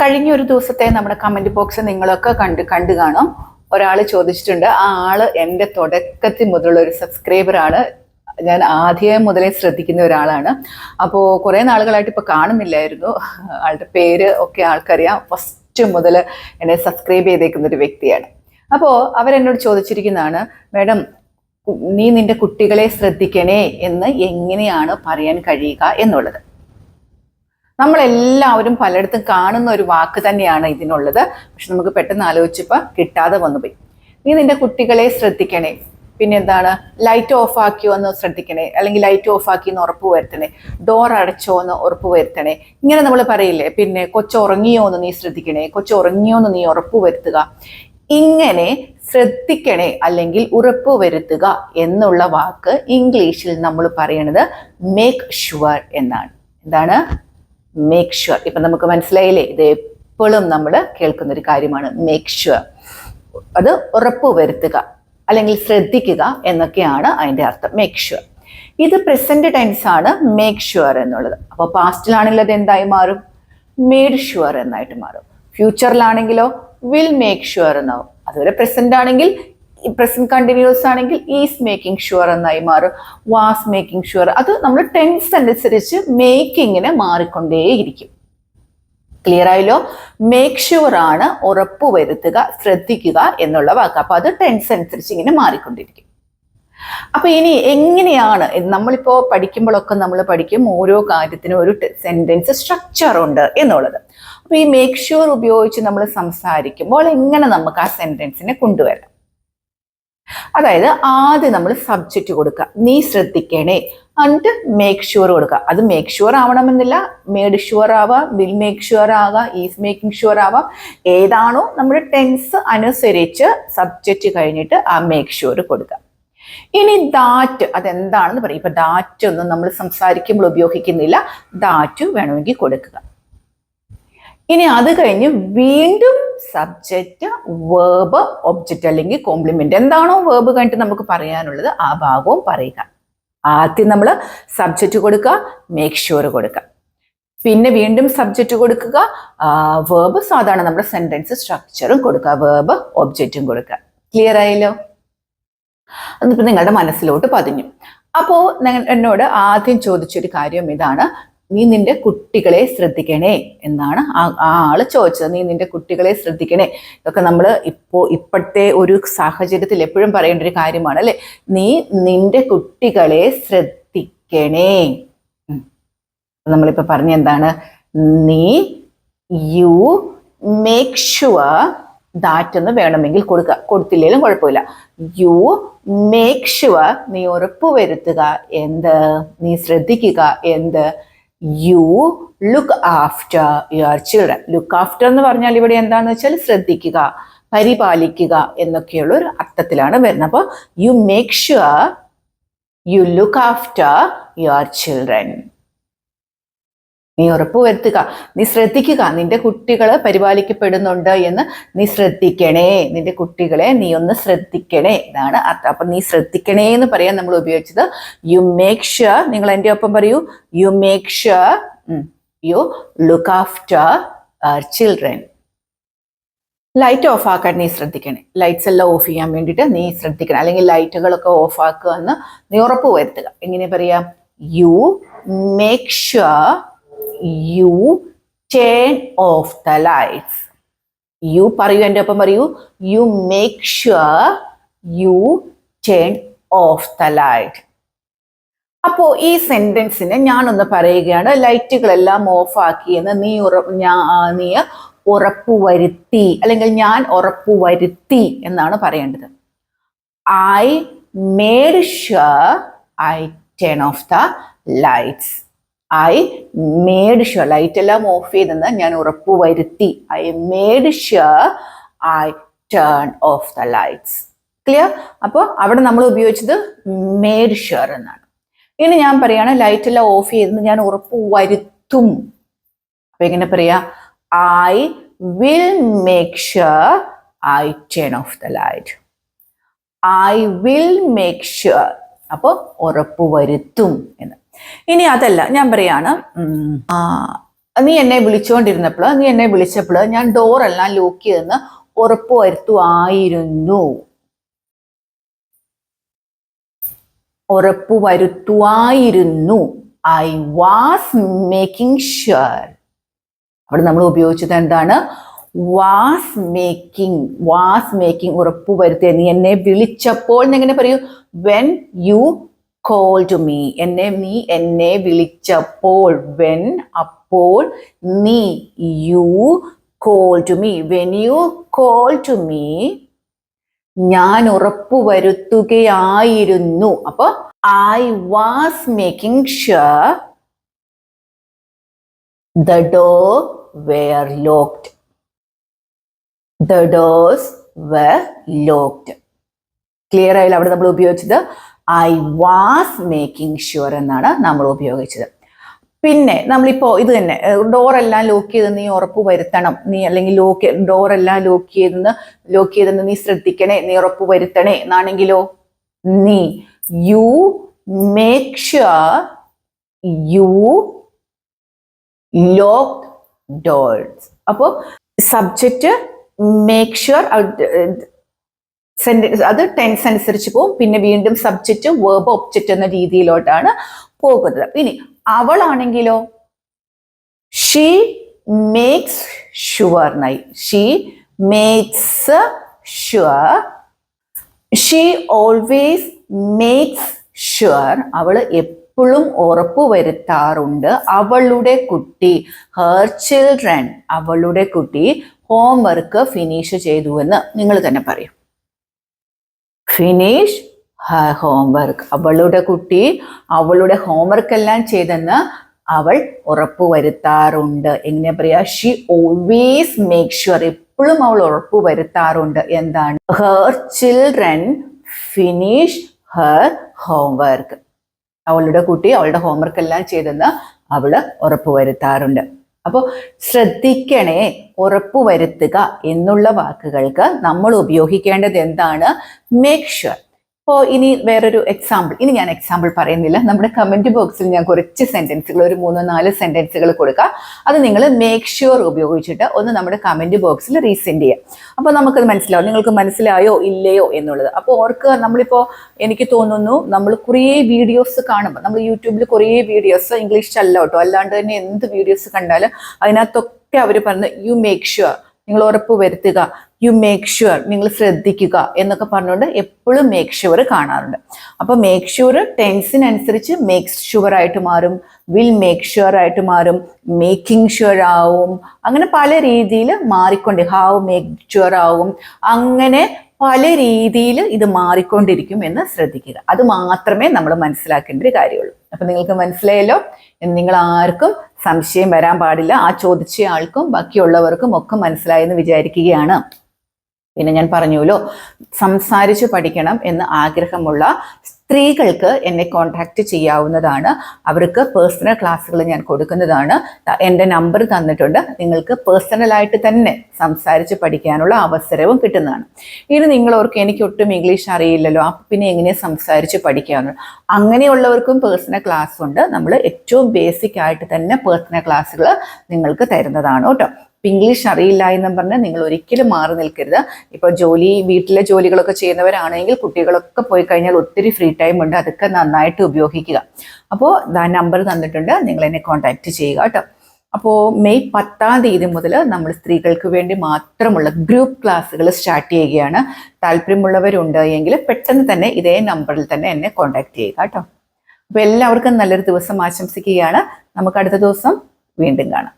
കഴിഞ്ഞ ഒരു ദിവസത്തെ നമ്മുടെ കമന്റ് ബോക്സ് നിങ്ങളൊക്കെ കണ്ട് കണ്ടു കാണും. ഒരാൾ ചോദിച്ചിട്ടുണ്ട് ആ ആൾ എന്റെ തുടക്കത്തിൽ മുതലുള്ള ഒരു സബ്സ്ക്രൈബർ ആണ്. ഞാൻ ആദ്യം മുതലേ ശ്രദ്ധിക്കുന്ന ഒരാളാണ്. അപ്പോൾ കുറേ നാളുകളായിട്ട് ഇപ്പോൾ കാണുന്നില്ലായിരുന്നു. ആളുടെ പേര് ഒക്കെ ആൾക്കറിയാം. ഫസ്റ്റ് മുതൽ എന്നെ സബ്സ്ക്രൈബ് ചെയ്തേക്കുന്ന ഒരു വ്യക്തിയാണ്. അപ്പോൾ അവരെന്നോട് ചോദിച്ചിരിക്കുന്നതാണ് മാഡം നീ നിന്റെ കുട്ടികളെ ശ്രദ്ധിക്കണേ എന്ന് എങ്ങനെയാണ് പറയാൻ കഴിയുക എന്നുള്ളത്? നമ്മളെല്ലാവരും പലയിടത്തും കാണുന്ന ഒരു വാക്ക് തന്നെയാണ് ഇതിനുള്ളത്. പക്ഷെ നമുക്ക് പെട്ടെന്ന് ആലോചിച്ചപ്പോൾ കിട്ടാതെ വന്നുപോയി. നീ നിന്റെ കുട്ടികളെ ശ്രദ്ധിക്കണേ. പിന്നെ എന്താണ് ലൈറ്റ് ഓഫ് ആക്കിയോ എന്ന് ശ്രദ്ധിക്കണേ. അല്ലെങ്കിൽ ലൈറ്റ് ഓഫ് ആക്കി എന്ന് ഉറപ്പ് വരുത്തണേ. ഡോർ അടച്ചോ എന്ന് ഉറപ്പ് വരുത്തണേ. ഇങ്ങനെ നമ്മൾ പറയില്ലേ? പിന്നെ കൊച്ചുറങ്ങിയോ എന്ന് നീ ശ്രദ്ധിക്കണേ. കൊച്ചുറങ്ങിയോ എന്ന് നീ ഉറപ്പ് വരുത്തുക. ഇങ്ങനെ ശ്രദ്ധിക്കണേ അല്ലെങ്കിൽ ഉറപ്പ് വരുത്തുക എന്നുള്ള വാക്ക് ഇംഗ്ലീഷിൽ നമ്മൾ പറയണത് മേക്ക് ഷുവർ എന്നാണ്. എന്താണ്? മേക്ക് ഷുവർ ഇപ്പം നമുക്ക് മനസ്സിലായില്ലേ? ഇത് എപ്പോഴും നമ്മൾ കേൾക്കുന്ന ഒരു കാര്യമാണ് മേക്ക് ഷുവർ അത് ഉറപ്പ് വരുത്തുക അല്ലെങ്കിൽ ശ്രദ്ധിക്കുക എന്നൊക്കെയാണ് അതിന്റെ അർത്ഥം. മേക്ക് ഷുവർ ഇത് പ്രസന്റ് ടെൻസ് ആണ് മേക്ക് ഷുവർ എന്നുള്ളത്. അപ്പോൾ പാസ്റ്റിലാണെങ്കിൽ അത് എന്തായി മാറും? മേഡ് ഷുവർ എന്നായിട്ട് മാറും. ഫ്യൂച്ചറിലാണെങ്കിലോ വിൽ മേക്ക് ഷുവർ എന്നാവും. അതുപോലെ പ്രസന്റ് ആണെങ്കിൽ പ്രസന്റ് കണ്ടിന്യൂസ് ആണെങ്കിൽ ഈസ് മേക്കിംഗ് ഷുവർ എന്നായി മാറും. വാസ് മേക്കിംഗ് ഷുവർ അത് നമ്മൾ ടെൻസ് അനുസരിച്ച് മേക്കിങ്ങിന് മാറിക്കൊണ്ടേയിരിക്കും. ക്ലിയർ ആയല്ലോ? മേക്ക് ഷുവർ ആണ് ഉറപ്പ് വരുത്തുക ശ്രദ്ധിക്കുക എന്നുള്ള വാക്ക്. അപ്പൊ അത് ടെൻസ് അനുസരിച്ച് ഇങ്ങനെ മാറിക്കൊണ്ടിരിക്കും. അപ്പൊ ഇനി എങ്ങനെയാണ് നമ്മളിപ്പോ പഠിക്കുമ്പോഴൊക്കെ നമ്മൾ പഠിക്കും ഓരോ കാര്യത്തിനും ഒരു സെന്റൻസ് സ്ട്രക്ചർ ഉണ്ട് എന്നുള്ളത്. അപ്പൊ ഈ മേക്ക് ഷുവർ ഉപയോഗിച്ച് നമ്മൾ സംസാരിക്കുമ്പോൾ എങ്ങനെ നമുക്ക് ആ സെന്റൻസിനെ കൊണ്ടുവരാം? അതായത് ആദ്യം നമ്മൾ സബ്ജക്റ്റ് കൊടുക്കുക. നീ ശ്രദ്ധിക്കണേ. എന്നിട്ട് മേക്ക് ഷുവർ കൊടുക്കുക. അത് മേക്ക് ഷുവർ ആവണമെന്നില്ല. മേഡ് ഷുവർ ആവാം. വിൽ മേക്ക് ഷുവർ ആവാം ഈസ് മേക്കിംഗ് ഷുവർ ആവാം. ഏതാണോ നമ്മുടെ ടെൻസ് അനുസരിച്ച് സബ്ജക്റ്റ് കഴിഞ്ഞിട്ട് ആ മേക്ക് ഷുവർ കൊടുക്കുക. ഇനി ദാറ്റ് അതെന്താണെന്ന് പറയും. ഇപ്പൊ ദാറ്റ് ഒന്നും നമ്മൾ സംസാരിക്കുമ്പോൾ ഉപയോഗിക്കുന്നില്ല. ദാറ്റ് വേണമെങ്കിൽ കൊടുക്കുക. ഇനി അത് കഴിഞ്ഞ് വീണ്ടും സബ്ജക്റ്റ് വേർബ് ഒബ്ജക്റ്റ് അല്ലെങ്കിൽ കോംപ്ലിമെന്റ് എന്താണോ വേർബ് കഴിഞ്ഞിട്ട് നമുക്ക് പറയാനുള്ളത് ആ ഭാഗവും പറയുക. ആദ്യം നമ്മൾ സബ്ജക്റ്റ് കൊടുക്കുക മേക്ക് ഷുവർ കൊടുക്കുക. പിന്നെ വീണ്ടും സബ്ജക്റ്റ് കൊടുക്കുക വേർബ് സാധാരണ നമ്മുടെ സെന്റൻസ് സ്ട്രക്ചറും കൊടുക്കുക വേർബ് ഒബ്ജക്റ്റും കൊടുക്കുക. ക്ലിയർ ആയല്ലോ? അതിപ്പോൾ നിങ്ങളുടെ മനസ്സിലോട്ട് പതിഞ്ഞു. അപ്പോൾ എന്നോട് ആദ്യം ചോദിച്ചൊരു കാര്യം ഇതാണ്. നീ നിന്റെ കുട്ടികളെ ശ്രദ്ധിക്കണേ എന്നാണ് ആ ആൾ ചോദിച്ചത്. നീ നിന്റെ കുട്ടികളെ ശ്രദ്ധിക്കണേ. ഇതൊക്കെ നമ്മൾ ഇപ്പോൾ ഇപ്പോഴത്തെ ഒരു സാഹചര്യത്തിൽ എപ്പോഴും പറയേണ്ട ഒരു കാര്യമാണ് അല്ലെ? നീ നിന്റെ കുട്ടികളെ ശ്രദ്ധിക്കണേ. നമ്മളിപ്പോൾ പറഞ്ഞ എന്താണ്? നീ യു മേക്ക് ഷുവർ ദാറ്റ് എന്ന് വേണമെങ്കിൽ കൊടുക്കുക കൊടുത്തില്ലെങ്കിലും കുഴപ്പമില്ല. യു മേക്ക് ഷുവർ നീ ഉറപ്പ് വരുത്തുക എന്ത്? നീ ശ്രദ്ധിക്കുക എന്ത്? You look after your children look after എന്ന് പറഞ്ഞാൽ ഇവിടെ എന്താണെന്ന് വെച്ചാൽ ശ്രദ്ധിക്കുക പരിപാലിക്കുക എന്നൊക്കെയുള്ള ഒരു അർത്ഥത്തിലാണ് വരുന്നത്. അപ്പോൾ you make sure you look after your children നീ ഉറപ്പുവരുത്തുക നീ ശ്രദ്ധിക്കുക. നിന്റെ കുട്ടികൾ പരിപാലിക്കപ്പെടുന്നുണ്ട് എന്ന് നീ ശ്രദ്ധിക്കണേ. നിന്റെ കുട്ടികളെ നീ ഒന്ന് ശ്രദ്ധിക്കണേ. ഇതാണ് അർത്ഥം. അപ്പൊ നീ ശ്രദ്ധിക്കണേ എന്ന് പറയാൻ നമ്മൾ ഉപയോഗിച്ചത് യു മേക്ക് ഷുവർ നിങ്ങൾ എന്റെ ഒപ്പം പറയൂ. You make sure you look after children light off ആക്കാൻ നീ ശ്രദ്ധിക്കണേ. ലൈറ്റ്സ് എല്ലാം ഓഫ് ചെയ്യാൻ വേണ്ടിയിട്ട് നീ ശ്രദ്ധിക്കണം. അല്ലെങ്കിൽ ലൈറ്റുകളൊക്കെ ഓഫ് ആക്കുക എന്ന് നീ ഉറപ്പ് വരുത്തുക. എങ്ങനെ പറയാം? You make sure you turn off the lights you പറയൂ എന്റെ ഒപ്പം പറയൂ. You make sure you turn off the light അപ്പോ ഈ സെന്റൻസിന് ഞാനൊന്ന് പറയുകയാണ്. ലൈറ്റുകളെല്ലാം ഓഫ് ആക്കിയെന്ന് നീ ഉറ നീ ഉറപ്പുവരുത്തി അല്ലെങ്കിൽ ഞാൻ ഉറപ്പുവരുത്തി എന്നാണ് പറയേണ്ടത്. I made sure I turn off the lights I made sure light എല്ലാം ഓഫ് ചെയ്തെന്ന് ഞാൻ ഉറപ്പുവരുത്തി I made sure I turn off the lights clear അപ്പോൾ അവിടെ നമ്മൾ ഉപയോഗിച്ചത് മേഡ് ഷുവർ എന്നാണ്. ഇനി ഞാൻ പറയാണ് ലൈറ്റ് എല്ലാം ഓഫ് ചെയ്തെന്ന് ഞാൻ ഉറപ്പ് വരുത്തും. അപ്പൊ എങ്ങനെ പറയാ? I will make sure I turn off the light I will make sure അപ്പോൾ ഉറപ്പ് വരുത്തും എന്ന്. ഇനി അതല്ല ഞാൻ പറയാണ് നീ എന്നെ വിളിച്ചുകൊണ്ടിരുന്നപ്പോൾ നീ എന്നെ വിളിച്ചപ്പോൾ ഞാൻ ഡോറെല്ലാം ലോക്ക് ചെയ്തെന്ന് ഉറപ്പ് വരുത്തുമായിരുന്നു ഉറപ്പ് വരുത്തുമായിരുന്നു ഐ വാസ് മേക്കിംഗ് ഷുവർ അവിടെ നമ്മൾ ഉപയോഗിച്ചത് എന്താണ്? വാസ് മേക്കിംഗ് വാസ് മേക്കിംഗ് ഉറപ്പ് വരുത്തിയ. നീ എന്നെ വിളിച്ചപ്പോൾ എങ്ങനെ പറയൂ? When you call to me എന്നെ നീ എന്നെ വിളിച്ചപ്പോൾ വെൻ അപ്പോൾ നീ you call to me when you call to me ഞാൻ ഉറപ്പുവരുത്തുകയായിരുന്നു. അപ്പൊ I was making sure the door were locked the doors were locked clear ആയില്ല അവിടെ നമ്മൾ ഉപയോഗിച്ചത്? ഐ വാസ് മേക്കിംഗ് ഷുവർ എന്നാണ് നമ്മൾ ഉപയോഗിച്ചത്. പിന്നെ നമ്മളിപ്പോ ഇത് തന്നെ ഡോറെല്ലാം ലോക്ക് ചെയ്ത് നീ ഉറപ്പ് വരുത്തണം. നീ അല്ലെങ്കിൽ ലോക്ക് ഡോറെല്ലാം ലോക്ക് ചെയ്തെന്ന് ലോക്ക് ചെയ്തെന്ന് നീ ശ്രദ്ധിക്കണേ നീ ഉറപ്പ് വരുത്തണേ എന്നാണെങ്കിലോ? നീ you make sure you lock doors അപ്പോൾ സബ്ജക്റ്റ് മേക്ക് ഷുവർ സെന്റൻസ് അത് ടെൻസ് അനുസരിച്ച് പോകും. പിന്നെ വീണ്ടും സബ്ജക്റ്റ് വേർബ് ഒബ്ജക്റ്റ് എന്ന രീതിയിലോട്ടാണ് പോകുന്നത്. ഇനി അവളാണെങ്കിലോ? ഷീ മേക്സ് ഷുവർ നൈ. She makes sure she always makes sure അവൾ എപ്പോഴും ഉറപ്പ് വരുത്താറുണ്ട്. അവളുടെ കുട്ടി ഹർ ചിൽഡ്രൻ അവളുടെ കുട്ടി ഹോംവർക്ക് ഫിനിഷ് ചെയ്തു എന്ന് നിങ്ങൾ തന്നെ പറയും. Finish her homework. അവളുടെ കുട്ടി അവളുടെ ഹോംവർക്ക് എല്ലാം ചെയ്തെന്ന് അവൾ ഉറപ്പ് വരുത്താറുണ്ട്. എങ്ങനെ പറയാ? ഷീ ഓൾവേസ് മേക്ക് ഷുവർ എപ്പോഴും അവൾ ഉറപ്പ് വരുത്താറുണ്ട്. എന്താണ്? Her children finish her homework അവളുടെ കുട്ടി അവളുടെ ഹോംവർക്ക് എല്ലാം ചെയ്തെന്ന് അവൾ ഉറപ്പ് വരുത്താറുണ്ട്. അപ്പോൾ ശ്രദ്ധിക്കണേ ഉറപ്പ് വരുത്തുക എന്നുള്ള വാക്കുകൾക്ക് നമ്മൾ ഉപയോഗിക്കേണ്ടത് എന്താണ്? മേക്ക് ഷുവർ ഇപ്പോൾ ഇനി വേറൊരു എക്സാമ്പിൾ ഇനി ഞാൻ എക്സാമ്പിൾ പറയുന്നില്ല. നമ്മുടെ കമന്റ് ബോക്സിൽ ഞാൻ കുറച്ച് സെന്റൻസുകൾ ഒരു മൂന്നോ നാല് സെന്റൻസുകൾ കൊടുക്കുക അത് നിങ്ങൾ മേക്ക് ഷുവർ ഉപയോഗിച്ചിട്ട് ഒന്ന് നമ്മുടെ കമന്റ് ബോക്സിൽ റീസെൻഡ് ചെയ്യാം. അപ്പോൾ നമുക്കത് മനസ്സിലാവും. നിങ്ങൾക്ക് മനസ്സിലായോ ഇല്ലയോ എന്നുള്ളത്. അപ്പോൾ ഓർക്ക് നമ്മളിപ്പോൾ എനിക്ക് തോന്നുന്നു നമ്മൾ കുറേ വീഡിയോസ് കാണുമ്പോൾ നമ്മൾ യൂട്യൂബിൽ കുറേ വീഡിയോസ് ഇംഗ്ലീഷ് അല്ല കേട്ടോ. അല്ലാണ്ട് തന്നെ എന്ത് വീഡിയോസ് കണ്ടാലും അതിനകത്തൊക്കെ അവർ പറഞ്ഞ് യു മേക്ക് ഷുവർ നിങ്ങൾ ഉറപ്പ് വരുത്തുക. യു മേക്ക് ഷുവർ നിങ്ങൾ ശ്രദ്ധിക്കുക എന്നൊക്കെ പറഞ്ഞുകൊണ്ട് എപ്പോഴും മേക്ക് ഷുവർ കാണാറുണ്ട്. അപ്പോൾ മേക്ക് ഷുവർ ടെൻസിനനുസരിച്ച് മേക്ക് ഷുവർ ആയിട്ട് മാറും. വിൽ മേക്ക് ഷുവർ ആയിട്ട് മാറും. മേക്കിംഗ് ഷുവർ ആവും. അങ്ങനെ പല രീതിയിൽ മാറിക്കൊണ്ട് ഹാവ് മേക്ക് ഷുവർ ആവും. അങ്ങനെ പല രീതിയിൽ ഇത് മാറിക്കൊണ്ടിരിക്കും എന്ന് ശ്രദ്ധിക്കുക. അത് മാത്രമേ നമ്മൾ മനസ്സിലാക്കേണ്ട ഒരു കാര്യമുള്ളൂ. അപ്പൊ നിങ്ങൾക്ക് മനസ്സിലായല്ലോ? നിങ്ങൾ ആർക്കും സംശയം വരാൻ പാടില്ല. ആ ചോദിച്ച ആൾക്കും ബാക്കിയുള്ളവർക്കും ഒക്കെ മനസ്സിലായെന്ന് വിചാരിക്കുകയാണ്. പിന്നെ ഞാൻ പറഞ്ഞുല്ലോ സംസാരിച്ചു പഠിക്കണം എന്ന് ആഗ്രഹമുള്ള സ്ത്രീകൾക്ക് എന്നെ കോൺടാക്റ്റ് ചെയ്യാവുന്നതാണ്. അവർക്ക് പേഴ്സണൽ ക്ലാസ്സുകൾ ഞാൻ കൊടുക്കുന്നതാണ്. എന്റെ നമ്പർ തന്നിട്ടുണ്ട്. നിങ്ങൾക്ക് പേഴ്സണലായിട്ട് തന്നെ സംസാരിച്ച് പഠിക്കാനുള്ള അവസരവും കിട്ടുന്നതാണ്. ഇനി നിങ്ങളവർക്ക് എനിക്ക് ഒട്ടും ഇംഗ്ലീഷ് അറിയില്ലല്ലോ. അപ്പം പിന്നെ എങ്ങനെ സംസാരിച്ച് പഠിക്കാവുന്നു അങ്ങനെയുള്ളവർക്കും പേഴ്സണൽ ക്ലാസ് ഉണ്ട്. നമ്മൾ ഏറ്റവും ബേസിക് ആയിട്ട് തന്നെ പേഴ്സണൽ ക്ലാസ്സുകൾ നിങ്ങൾക്ക് തരുന്നതാണ് കേട്ടോ. ഇംഗ്ലീഷ് അറിയില്ല എന്നും പറഞ്ഞാൽ നിങ്ങൾ ഒരിക്കലും മാറി നിൽക്കരുത്. ഇപ്പോൾ ജോലി വീട്ടിലെ ജോലികളൊക്കെ ചെയ്യുന്നവരാണെങ്കിൽ കുട്ടികളൊക്കെ പോയി കഴിഞ്ഞാൽ ഒത്തിരി ഫ്രീ ടൈം ഉണ്ട്. അതൊക്കെ നന്നായിട്ട് ഉപയോഗിക്കുക. അപ്പോൾ ആ നമ്പർ തന്നിട്ടുണ്ട്. നിങ്ങൾ എന്നെ കോൺടാക്റ്റ് ചെയ്യുക കേട്ടോ. അപ്പോൾ മെയ് പത്താം തീയതി മുതൽ നമ്മൾ സ്ത്രീകൾക്ക് വേണ്ടി മാത്രമുള്ള ഗ്രൂപ്പ് ക്ലാസ്സുകൾ സ്റ്റാർട്ട് ചെയ്യുകയാണ്. താല്പര്യമുള്ളവരുണ്ട് എങ്കിൽ പെട്ടെന്ന് തന്നെ ഇതേ നമ്പറിൽ തന്നെ എന്നെ കോൺടാക്ട് ചെയ്യുക കേട്ടോ. അപ്പോൾ എല്ലാവർക്കും നല്ലൊരു ദിവസം ആശംസിക്കുകയാണ്. നമുക്ക് അടുത്ത ദിവസം വീണ്ടും കാണാം.